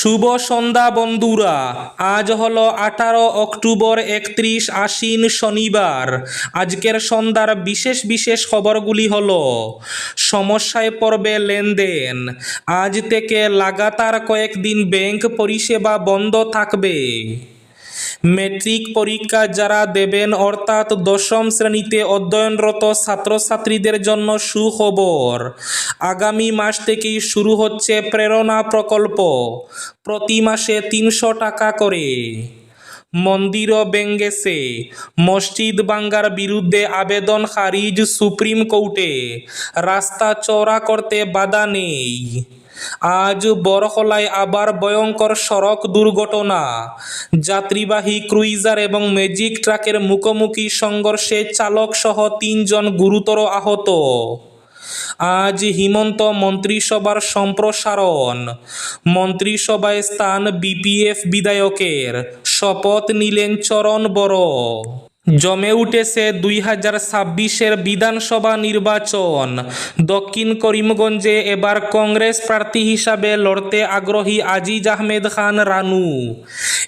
শুভ সন্ধ্যা বন্ধুরা। আজ হলো আঠারো অক্টোবর একত্রিশ আশ্বিন শনিবার। আজকের সন্ধ্যার বিশেষ বিশেষ খবরগুলি হল, সমস্যায় পড়বে লেনদেন। আজ থেকে লাগাতার কয়েকদিন ব্যাংক পরিষেবা বন্ধ থাকবে। মেট্রিক পরীক্ষা যারা দেবেন, অর্থাৎ দশম শ্রেণীতে অধ্যয়নরত ছাত্রছাত্রীদের জন্য সুখবর। আগামী মাস থেকেই শুরু হচ্ছে প্রেরণা প্রকল্প। প্রতি মাসে তিনশো টাকা করে। মন্দির ব্যঙ্গেছে মসজিদ বাঙ্গার বিরুদ্ধে আবেদন খারিজ সুপ্রিম কোর্টে। রাস্তা চওড়া করতে বাধা নেই। আজ বরহলায় আবার ভয়ঙ্কর সড়ক দুর্ঘটনা। যাত্রীবাহী ক্রুইজার এবং ম্যাজিক ট্রাকের মুখোমুখি সংঘর্ষে চালক সহ তিনজন গুরুতর আহত। আজ হিমন্ত মন্ত্রিসভার সম্প্রসারণ। মন্ত্রিসভায় স্থান বিপিএফ বিধায়কের। শপথ নিলেন চরণ বড়। জমে উঠেছে দুই হাজার ছাব্বিশের বিধানসভা নির্বাচন। দক্ষিণ করিমগঞ্জে এবার কংগ্রেস প্রার্থী হিসাবে লড়তে আগ্রহী আজিজ আহমেদ খান রানু।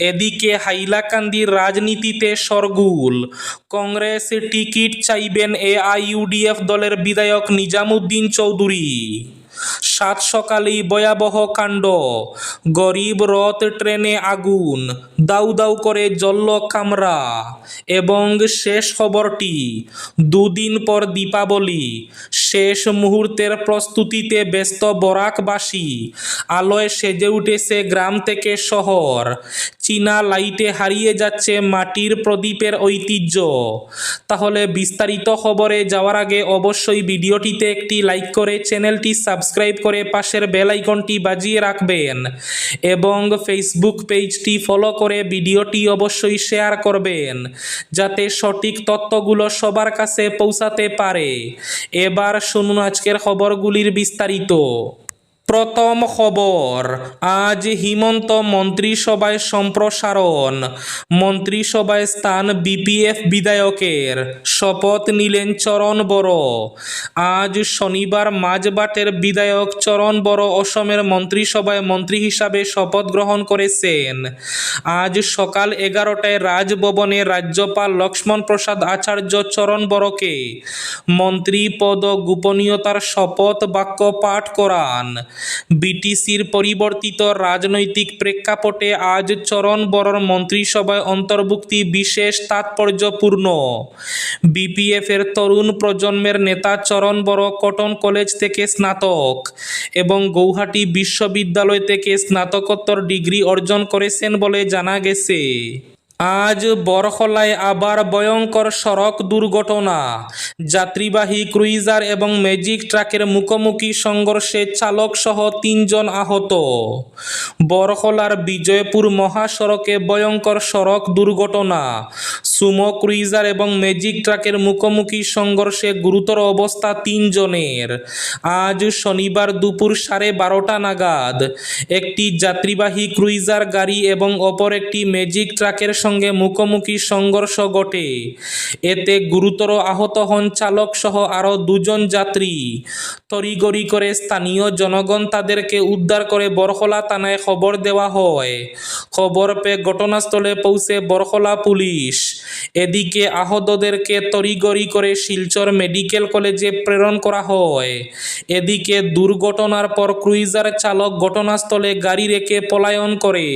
এদিকে হাইলাকান্দির রাজনীতিতে সরগুল। কংগ্রেস টিকিট চাইবেন এআইইউডিএফ দলের বিধায়ক নিজামুদ্দিন চৌধুরী। সাত সকালেই ভয়াবহ কাণ্ড। গরিব রথ ট্রেনে আগুন, দাউ দাউ করে জ্বলল কামরা। এবং শেষ খবরটি, দুদিন পর দীপাবলি, শেষ মুহূর্তের প্রস্তুতিতে ব্যস্ত বরাকবাসী, আলোয় সেজে উঠেছে গ্রাম থেকে শহর। চীনা লাইটে হারিয়ে যাচ্ছে মাটির প্রদীপের ঐতিহ্য। তাহলে বিস্তারিত খবরে যাওয়ার আগে অবশ্যই ভিডিওটিতে একটি লাইক করে চ্যানেলটি সাবস্ক্রাইব করে পাশের বেল আইকনটি বাজিয়ে রাখবেন এবং ফেসবুক পেজটি ফলো করে ভিডিওটি অবশ্যই শেয়ার করবেন, যাতে সঠিক তথ্যগুলো সবার কাছে পৌঁছাতে পারে। এবার শুনুন আজকের খবরগুলির বিস্তারিত। প্রথম খবর, আজ হিমন্ত মন্ত্রিসভায় সম্প্রসারণ। মন্ত্রিসভায় স্থান বিপিএফ বিধায়কের। শপথ নিলেন চরণ বড়। আজ শনিবার মাঝবাটের বিধায়ক চরণ বড় অসমের মন্ত্রিসভায় মন্ত্রী হিসাবে শপথ গ্রহণ করেছেন। আজ সকাল এগারোটায় রাজভবনে রাজ্যপাল লক্ষ্মণ প্রসাদ আচার্য চরণ বড়কে মন্ত্রী পদ গোপনীয়তার শপথ বাক্য পাঠ করান। বিটিসির পরিবর্তিত রাজনৈতিক প্রেক্ষাপটে আজ চরণ বড়র মন্ত্রিসভায় অন্তর্ভুক্তি বিশেষ তাৎপর্যপূর্ণ। বিপিএফের তরুণ প্রজন্মের নেতা চরণ বড় কটন কলেজ থেকে স্নাতক এবং গৌহাটি বিশ্ববিদ্যালয় থেকে স্নাতকোত্তর ডিগ্রি অর্জন করেছেন বলে জানা গেছে। আজ বরহলায় আবার ভয়ঙ্কর সড়ক দুর্ঘটনা। যাত্রীবাহী ক্রুইজার এবং ম্যাজিক ট্রাকের মুখোমুখি সংঘর্ষে চালক সহ তিনজন আহত। বরহলার বিজয়পুর মহাসড়কে ভয়ঙ্কর সড়ক দুর্ঘটনা। সুমো ক্রুইজার এবং ম্যাজিক ট্রাকের মুখোমুখি সংঘর্ষে গুরুতর অবস্থা তিনজনের। আজ শনিবার দুপুর সাড়ে বারোটা নাগাদ একটি যাত্রীবাহী ক্রুইজার গাড়ি এবং অপর একটি ম্যাজিক ট্রাকের সঙ্গে মুখোমুখি সংঘর্ষ ঘটে। এতে গুরুতর আহত হন চালক সহ আরও দুজন যাত্রী। তড়িগড়ি করে স্থানীয় জনগণ তাদেরকে উদ্ধার করে বরহলা থানায় খবর দেওয়া হয়। খবর পেয়ে ঘটনাস্থলে পৌঁছে বরহলা পুলিশ। এদিকে আহতদেরকে তড়িগড়ি করে শিলচর মেডিকেল কলেজে প্রেরণ করা হয়। এদিকে দুর্ঘটনার পর ক্রুইজার চালক ঘটনাস্থলে গাড়ি রেখে পলায়ন করে।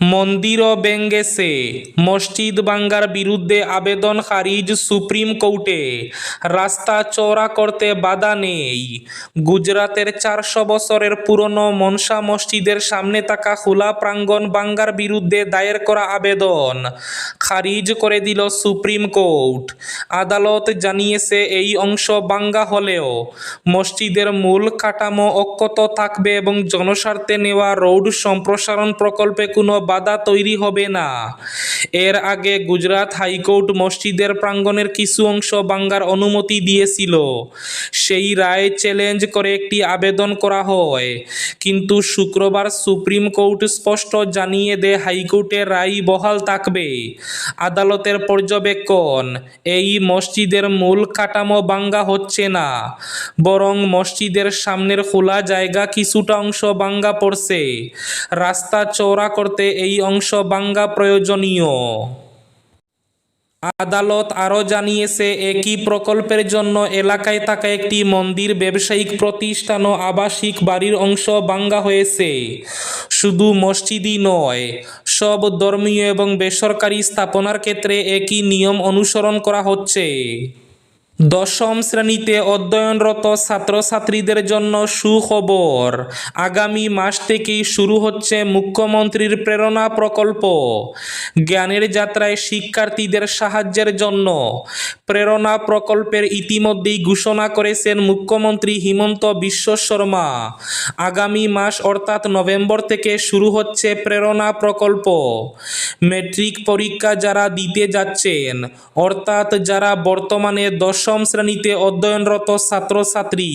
মন্দির ব্যঙ্গেছে। মসজিদ বাঙ্গার বিরুদ্ধে আবেদন খারিজ সুপ্রিম কোর্টে। রাস্তা চওড়া করতে বাধা নেই। গুজরাতের চারশো বছরের পুরনো মনসা মসজিদের সামনে থাকা খোলা প্রাঙ্গণ বাঙ্গার বিরুদ্ধে দায়ের করা আবেদন খারিজ করে দিল সুপ্রিম কোর্ট। আদালত জানিয়েছে, এই অংশ বাঙ্গা হলেও মসজিদের মূল কাঠামো অক্ষত থাকবে এবং জনস্বার্থে নেওয়া রোড সম্প্রসারণ প্রকল্পে কোনো বাধা তৈরি হবে না। এর আগে গুজরাট হাইকোর্ট মসজিদের প্রাঙ্গণের কিছু অংশ ভাঙ্গার অনুমতি দিয়েছিল। সেই রায় চ্যালেঞ্জ করে একটি আবেদন করা হয়। কিন্তু শুক্রবার সুপ্রিম কোর্ট স্পষ্ট জানিয়ে দেয়, হাইকোর্টের রায় বহাল থাকবে। আদালতের পর্যবেক্ষণ, এই মসজিদের মূল কাঠামো ভাঙ্গা হচ্ছে না। বরং মসজিদের সামনের খোলা জায়গা কিছুটা অংশ ভাঙ্গা পড়ছে। রাস্তা চওড়া করতে এই অংশ ভাঙ্গা প্রয়োজনীয়। আদালত আরও জানিয়েছে, একই প্রকল্পের জন্য এলাকায় থাকা একটি মন্দির ব্যবসায়িক প্রতিষ্ঠান ও আবাসিক বাড়ির অংশ ভাঙ্গা হয়েছে। শুধু মসজিদই নয়, সব ধর্মীয় এবং বেসরকারি স্থাপনার ক্ষেত্রে একই নিয়ম অনুসরণ করা হচ্ছে। দশম শ্রেণীতে অধ্যয়নরত ছাত্রছাত্রীদের জন্য সুখবর। আগামী মাস থেকেই শুরু হচ্ছে মুখ্যমন্ত্রীর প্রেরণা প্রকল্প। জ্ঞানের যাত্রায় শিক্ষার্থীদের সাহায্যের জন্য। প্রেরণা প্রকল্পের ইতিমধ্যেই ঘোষণা করেছেন মুখ্যমন্ত্রী হিমন্ত বিশ্ব শর্মা। আগামী মাস অর্থাৎ নভেম্বর থেকে শুরু হচ্ছে প্রেরণা প্রকল্প। মেট্রিক পরীক্ষা যারা দিতে যাচ্ছেন, অর্থাৎ যারা বর্তমানে দশম শ্রেণীতে অধ্যয়নরত ছাত্রছাত্রী।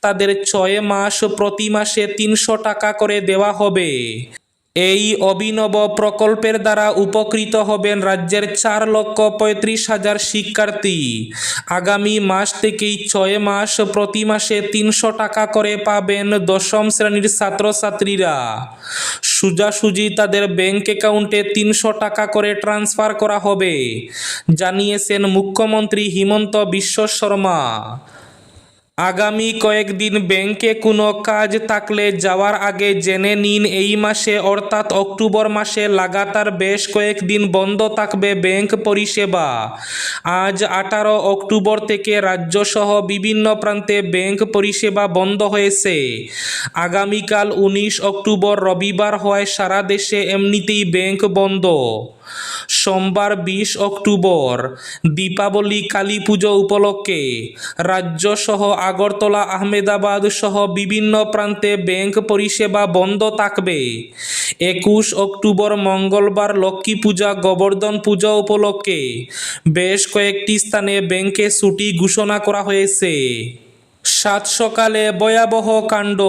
তাদের ছয় মাস প্রতি মাসে তিনশো টাকা করে দেওয়া হবে। এই অভিনব প্রকল্পের দ্বারা উপকৃত হবেন রাজ্যের চার লক্ষ পঁয়ত্রিশ হাজার শিক্ষার্থী। আগামী মাস থেকেই ছয় মাস প্রতি মাসে তিনশো টাকা করে পাবেন দশম শ্রেণির ছাত্রছাত্রীরা। সোজাসুজি তাদের ব্যাংক অ্যাকাউন্টে তিনশো টাকা করে ট্রান্সফার করা হবে। জানিয়েছেন মুখ্যমন্ত্রী হিমন্ত বিশ্ব শর্মা। আগামী কয়েকদিন ব্যাংকে কোনো কাজ থাকলে যাওয়ার আগে জেনে নিন, এই মাসে অর্থাৎ অক্টোবর মাসে লাগাতার বেশ কয়েকদিন বন্ধ থাকবে ব্যাংক পরিষেবা। আজ আঠারো অক্টোবর থেকে রাজ্যসহ বিভিন্ন প্রান্তে ব্যাংক পরিষেবা বন্ধ হয়েছে। আগামীকাল উনিশ অক্টোবর রবিবার হওয়ায় সারা দেশে এমনিতেই ব্যাংক বন্ধ। সোমবার বিশ অক্টোবর, দীপাবলি, কালী পুজো উপলক্ষে রাজ্যসহ আগরতলা, আহমেদাবাদ সহ বিভিন্ন প্রান্তে ব্যাংক পরিষেবা বন্ধ থাকবে। একুশ অক্টোবর মঙ্গলবার লক্ষ্মী পূজা, গোবর্ধন পূজা উপলক্ষে বেশ কয়েকটি স্থানে ব্যাংকে ছুটি ঘোষণা করা হয়েছে। সাত সকালে ভয়াবহ কাণ্ড।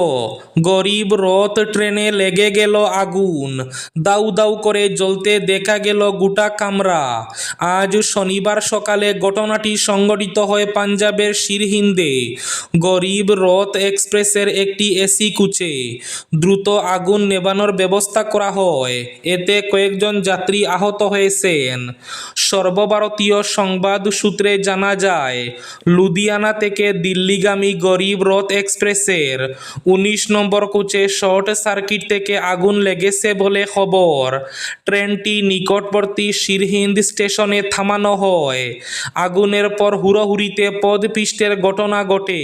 গরিব রথ ট্রেনে লেগে গেল আগুন। দাউ দাউ করে জ্বলতে দেখা গেল গোটা কামরা। আজ শনিবার সকালে ঘটনাটি সংঘটিত হয় পাঞ্জাবের সিরহিন্দে গরিব রথ এক্সপ্রেসের একটি এসি কুচে। দ্রুত আগুন নেবানোর ব্যবস্থা করা হয়। এতে কয়েকজন যাত্রী আহত হয়েছেন। সর্বভারতীয় সংবাদ সূত্রে জানা যায়, লুধিয়ানা থেকে দিল্লিগামী গরিব রথ এক্সপ্রেসের। উনিশ নম্বর কোচে শর্ট সার্কিট থেকে আগুন লেগেছে বলে খবর। ট্রেনটি নিকটবর্তী সিরহিন্দ স্টেশনে থামানো হয়। আগুনের পর হুড়োহুড়িতে পদপিষ্টের ঘটনা ঘটে।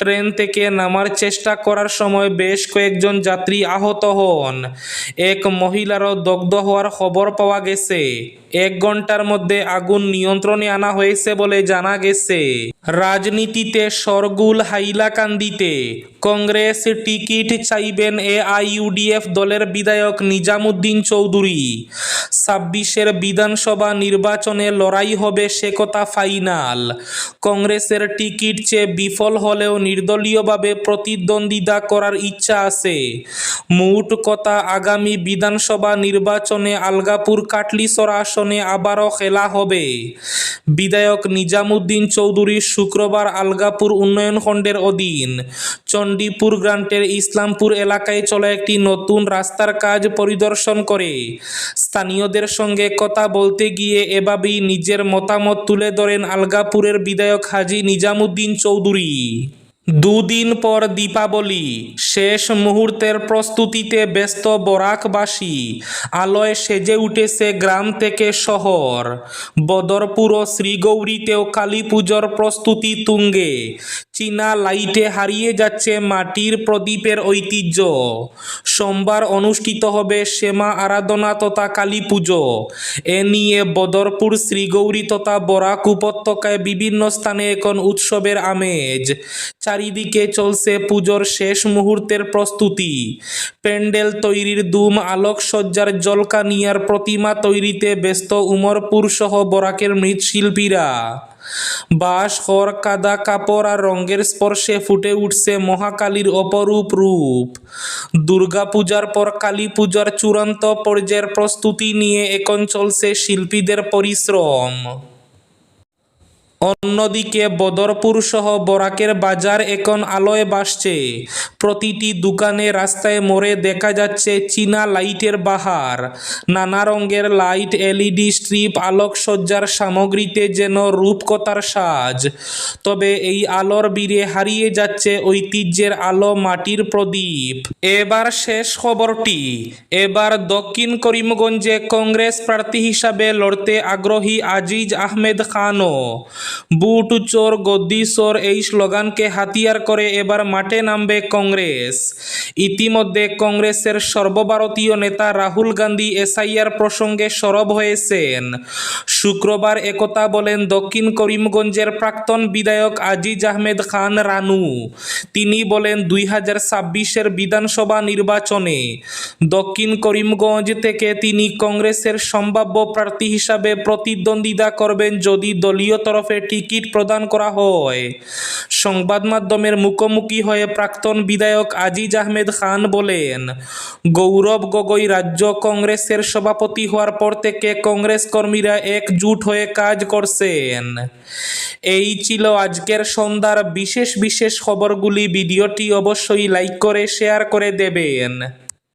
ট্রেন থেকে নামার চেষ্টা করার সময় বেশ কয়েকজন যাত্রী আহত হন। এক মহিলারও দগ্ধ হওয়ার খবর পাওয়া গেছে। এক ঘণ্টার মধ্যে আগুন নিয়ন্ত্রণে আনা হয়েছে বলে জানা গেছে। রাজনীতিতে সরগুল হাইলাকান্দিতে কংগ্রেস টিকিট চাইবেন এআইইউডিএফ দলের বিধায়ক নিজামুদ্দিন চৌধুরী। ছাব্বিশের বিধানসভা নির্বাচনে লড়াই হবে সে কথা ফাইনাল। কংগ্রেসের টিকিট চেয়ে বিফল হলেও নির্দলীয়ভাবে প্রতিদ্বন্দ্বিতা করার ইচ্ছা আছে। মোট কথা, আগামী বিধানসভা নির্বাচনে আলগাপুর কাটলিসরা আসনে আবারও খেলা হবে। বিধায়ক নিজামুদ্দিন চৌধুরী শুক্রবার আলগাপুর উন্নয়ন খণ্ডের অধীন। চণ্ডীপুর গ্রান্টের ইসলামপুর এলাকায় চলে একটি নতুন রাস্তার কাজ পরিদর্শন করে। স্থানীয়দের সঙ্গে কথা বলতে গিয়ে এভাবেই নিজের মতামত তুলে ধরেন আলগাপুরের বিধায়ক হাজি নিজামুদ্দিন চৌধুরী। দুদিন পর দীপাবলি, শেষ মুহূর্তের প্রস্তুতিতে ব্যস্ত বরাকবাসী, আলোয় সেজে উঠেছে গ্রাম থেকে শহর। বদরপুর ও শ্রীগৌরীতেও কালী পুজোর প্রস্তুতি তুঙ্গে। চীনা লাইটে হারিয়ে যাচ্ছে মাটির প্রদীপের ঐতিহ্য। সোমবার অনুষ্ঠিত হবে শ্যামা আরাধনা তথা কালী পুজো। এ নিয়ে বদরপুর, শ্রীগৌরী তথা বরাক উপত্যকায় বিভিন্ন স্থানে এখন উৎসবের আমেজ। চারিদিকে চলছে পুজোর শেষ মুহূর্তের প্রস্তুতি। প্যান্ডেল তৈরির দুম আলোকসজ্জার জলকানিয়ার প্রতিমা তৈরিতে ব্যস্ত উমরপুর সহ বরাকের মৃৎশিল্পীরা। বাঁশ, খড়, কাদা, কাপড় আর রঙের স্পর্শে ফুটে উঠছে মহাকালীর অপরূপ রূপ। দুর্গাপূজার পর কালী পূজার চূড়ান্ত পর্যায়ের প্রস্তুতি নিয়ে এখন চলছে শিল্পীদের পরিশ্রম। অন্যদিকে বদরপুর সহ বরাকের বাজার এখন আলোয় বাসছে প্রতিটি দোকানে রাস্তায় মোড়ে দেখা যাচ্ছে চীনা লাইটের বাহার। নানা রঙের লাইট, এলইডি, স্ট্রিপ, আলোকসজ্জার সামগ্রীতে যেন রূপকথার সাজ। তবে এই আলোর বীরে হারিয়ে যাচ্ছে ঐতিহ্যের আলো মাটির প্রদীপ। এবার শেষ খবরটি। এবার দক্ষিণ করিমগঞ্জে কংগ্রেস প্রার্থী হিসাবে লড়তে আগ্রহী আজিজ আহমেদ খানও। বুট, চোর গদ্দি চোর এই স্লোগানকে হাতিয়ার করে এবার মাঠে নামবে কংগ্রেস। ইতিমধ্যে কংগ্রেসের সর্বভারতীয় নেতা রাহুল গান্ধী এসআইআর প্রসঙ্গে সরব হয়েছেন। শুক্রবার একথা বলেন দক্ষিণ করিমগঞ্জের প্রাক্তন বিধায়ক আজিজ আহমেদ খান রানু। তিনি বলেন দুই হাজার ছাব্বিশের বিধানসভা নির্বাচনে দক্ষিণ করিমগঞ্জ থেকে তিনি কংগ্রেসের সম্ভাব্য প্রার্থী হিসাবে প্রতিদ্বন্দ্বিতা করবেন যদি দলীয় তরফে টিকিট প্রদান করা হয়। সংবাদ মাধ্যমের মুখোমুখি হয়ে প্রাক্তন বিধায়ক আজিজ আহমেদ খান বলেন, গৌরব গগৈ রাজ্য কংগ্রেসের সভাপতি হওয়ার পর থেকে কংগ্রেস কর্মীরা একজুট হয়ে কাজ করছেন। এই ছিল আজকের সন্ধ্যার বিশেষ বিশেষ খবরগুলি। ভিডিওটি অবশ্যই লাইক করে, শেয়ার করে দেবেন।